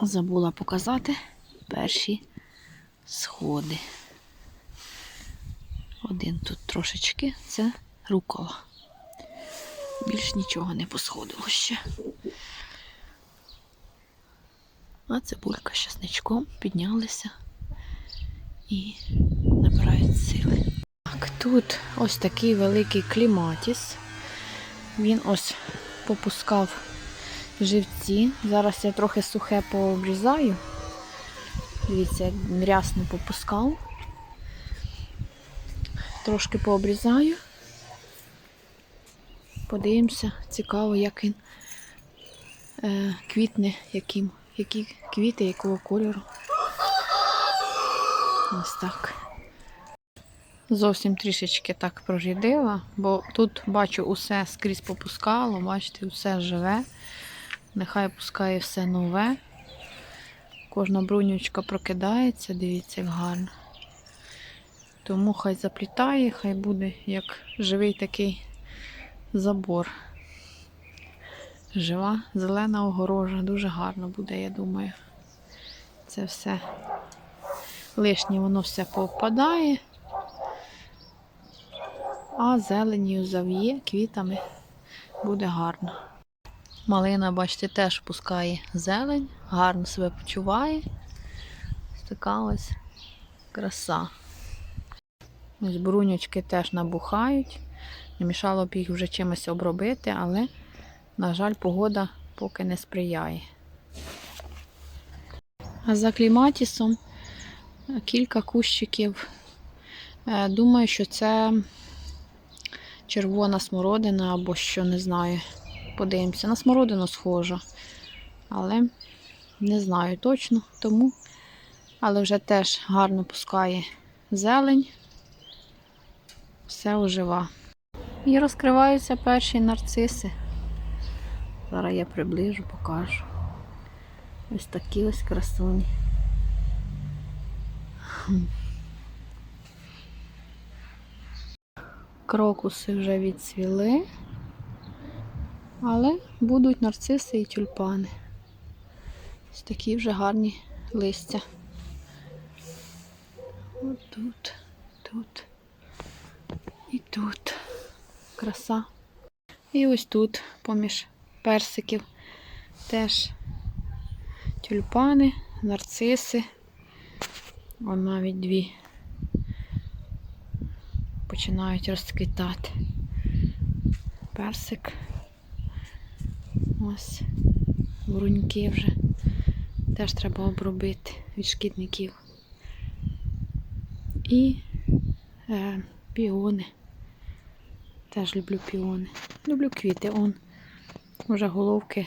Забула показати перші сходи. Один тут трошечки, це рукола. Більш нічого не посходило ще. А цибулька з часничком піднялися і набирають сили. Так, тут ось такий великий кліматіс. Він ось попускав живці. Зараз я трохи сухе пообрізаю. Дивіться, як рясно попускав. Трошки пообрізаю. Подивимося, цікаво, як він е, квітне, яким, які квіти, якого кольору. Ось так. Зовсім трішечки так прорідила, бо тут бачу усе скрізь попускало, бачите, все живе. Нехай пускає все нове. Кожна брунючка прокидається, дивіться, як гарно. Тому хай заплітає, хай буде як живий такий забор. Жива зелена огорожа, дуже гарно буде, я думаю. Це все лишнє воно все повпадає, а зеленію зав'є квітами буде гарно. Малина, бачите, теж пускає зелень, гарно себе почуває. Ось краса. Ось брунючки теж набухають. Не мішало б їх вже чимось обробити, але, на жаль, погода поки не сприяє. А за кліматісом кілька кущиків. Е, Думаю, що це червона смородина або що, не знаю. Подивимося. На смородину схожа. Але не знаю точно тому. Але вже теж гарно пускає зелень. Все ожива. І розкриваються перші нарциси. Зараз я приближу, покажу. Ось такі ось красуні. Крокуси вже відцвіли, але будуть нарциси і тюльпани. Ось такі вже гарні листя. От тут, тут і тут. Краса. І ось тут, поміж персиків, теж тюльпани, нарциси. Вон навіть дві починають розквітати. Персик. Ось бруньки вже. Теж треба обробити від шкідників. І е, піони. Теж люблю піони. Люблю квіти. Он вже головки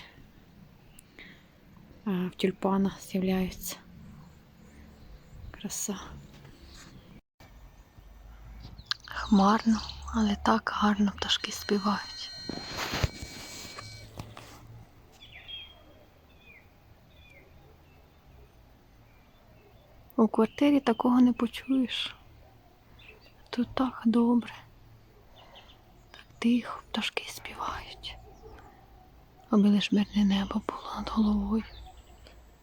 е, в тюльпанах з'являються. Краса. Хмарно, але так гарно пташки співають. У квартирі такого не почуєш. Тут так добре. Так тихо, пташки співають. Аби лиш мирне небо було над головою,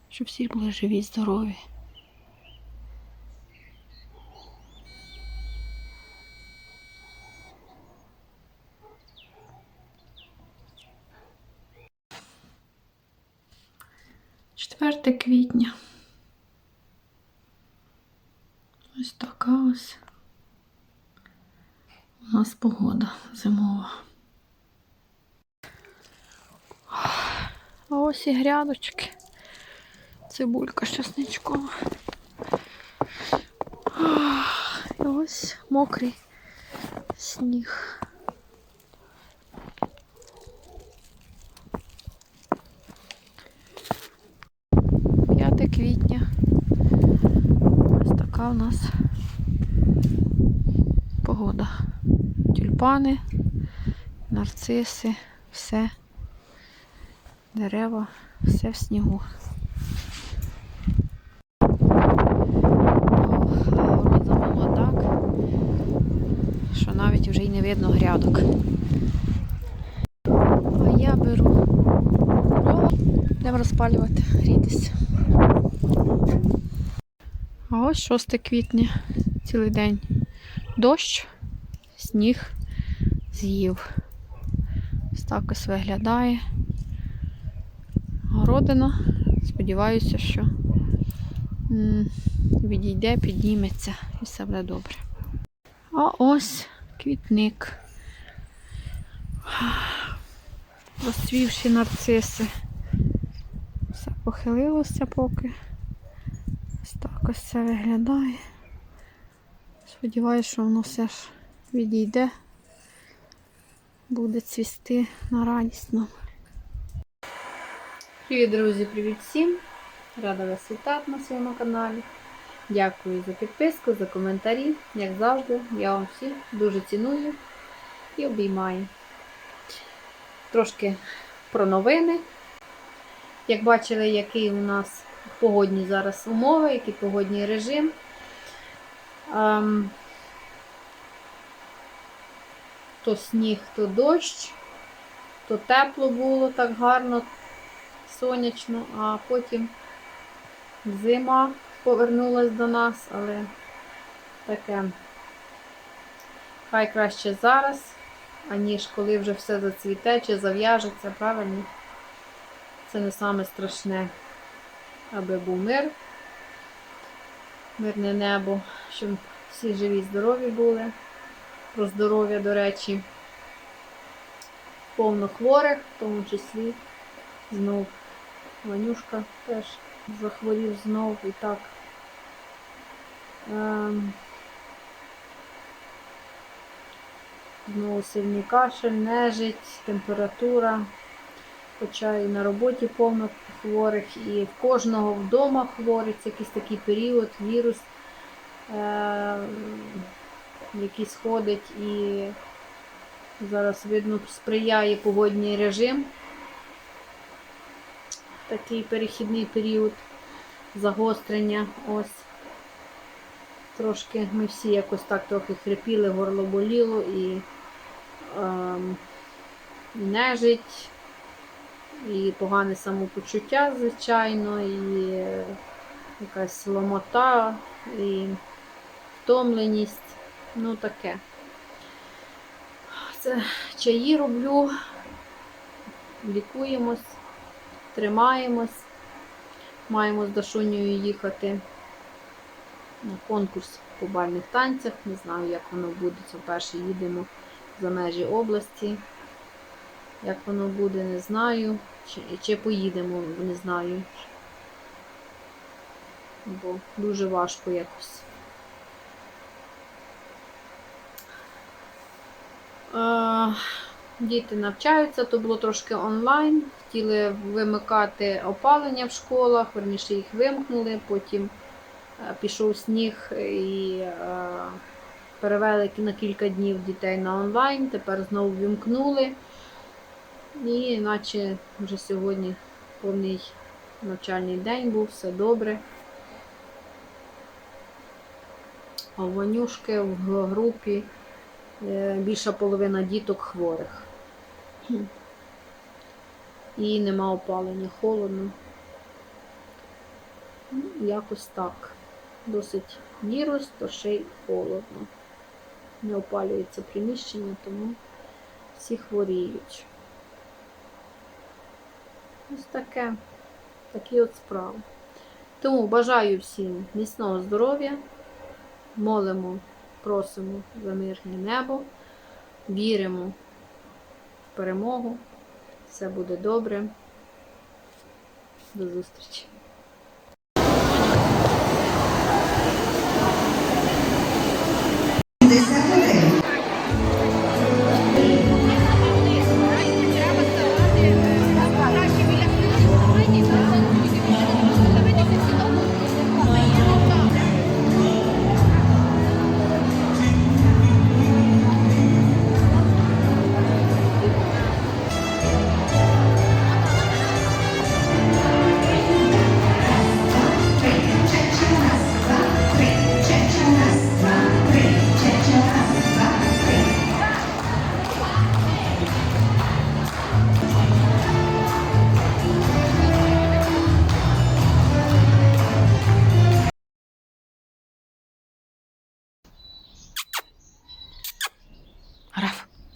щоб всі були живі, здорові. Четверте квітня. Ось така ось у нас погода зимова. А ось і грядочки. Цибулька щасничкова. І ось мокрий сніг. П'яте квітня. Ось у нас погода. Тюльпани, нарциси, все, дерева, все в снігу. Замило так, що навіть вже й не видно грядок. А я беру дрова, будемо розпалювати, грітися. А ось 6 квітня, цілий день. Дощ, сніг з'їв. Ось виглядає. Городина. Сподіваюся, що відійде, підніметься і все буде добре. А ось квітник. Розцвівші нарциси. Все похилилося поки. Так ось це виглядає. Сподіваюся, що воно все ж відійде. Буде цвісти на радість нам. Привіт, друзі, привіт всім! Рада вас вітати на своєму каналі. Дякую за підписку, за коментарі. Як завжди, я вам всіх дуже ціную і обіймаю. Трошки про новини. Як бачили, який у нас погодні зараз умови, який погодній режим. Ем, то сніг, то дощ, то тепло було так гарно, сонячно, а потім зима повернулась до нас, але таке хай краще зараз, аніж коли вже все зацвіте чи зав'яжеться, правильно? Це не саме страшне, аби був мир, мирне небо, щоб всі живі, здорові були. Про здоров'я, до речі, повно хворих, в тому числі знов Ванюшка теж захворів знов і так. Ем, знову сильний кашель, нежить, температура. Хоча і на роботі повно хворих, і в кожного вдома хворих, це якийсь такий період, вірус, е, який сходить і зараз, видно, сприяє погодній режим. Такий перехідний період загострення. Ось. Трошки ми всі якось так трохи хрипіли, горло боліло і ем, нежить, і погане самопочуття, звичайно, і е, якась ломота, і втомленість. Ну таке. Це чаї роблю, лікуємось, тримаємось. Маємо з Дашунею їхати на конкурс по бальних танцях. Не знаю, як воно буде. Це вперше їдемо за межі області. Як воно буде, не знаю. Чи, чи поїдемо, не знаю. Бо дуже важко якось. Діти навчаються, то було трошки онлайн. Хотіли вимикати опалення в школах, верніше їх вимкнули, потім е, пішов сніг і е, перевели на кілька днів дітей на онлайн, тепер знову вимкнули. І наче вже сьогодні повний навчальний день був, все добре. А у Ванюшки в групі е, більша половина діток хворих. І нема опалення, холодно. Якось так. Досить вірус, то ще й холодно. Не опалюється приміщення, тому всі хворіють. Ось таке, такі от справи. Тому бажаю всім міцного здоров'я, молимо, просимо за мирне небо, віримо в перемогу. Все буде добре. До зустрічі!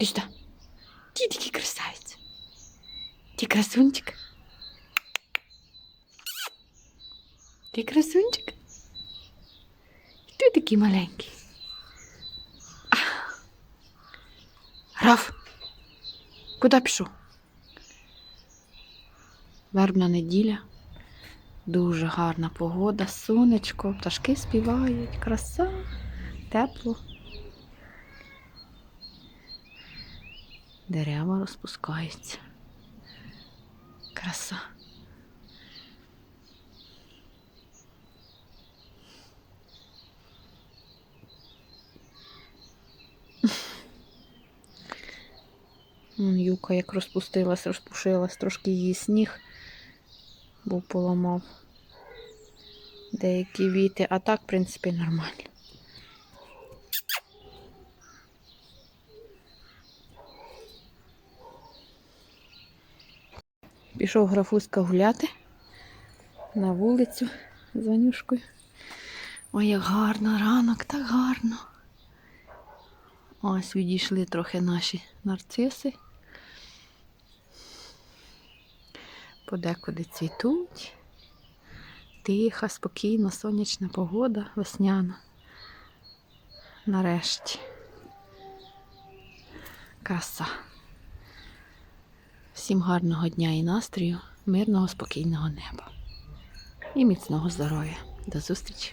Ти сюди. Ти такий красавець. Ти красунчик. Ти красунчик. Ти такий маленький. А. Граф. Куди пішов? Вербна неділя. Дуже гарна погода, сонечко, пташки співають, краса, тепло. Дерева розпускаються. Краса. Юка як розпустилась, розпушилась, трошки її сніг був поламав. Деякі віти, а так, в принципі, нормально. Пішов графуська гуляти на вулицю з Ванюшкою. Ой, як гарно, ранок, так гарно. Ось відійшли трохи наші нарциси. Подекуди цвітуть. Тиха, спокійна, сонячна погода, весняна. Нарешті. Краса. Всім гарного дня і настрою, мирного, спокійного неба. І міцного здоров'я. До зустрічі!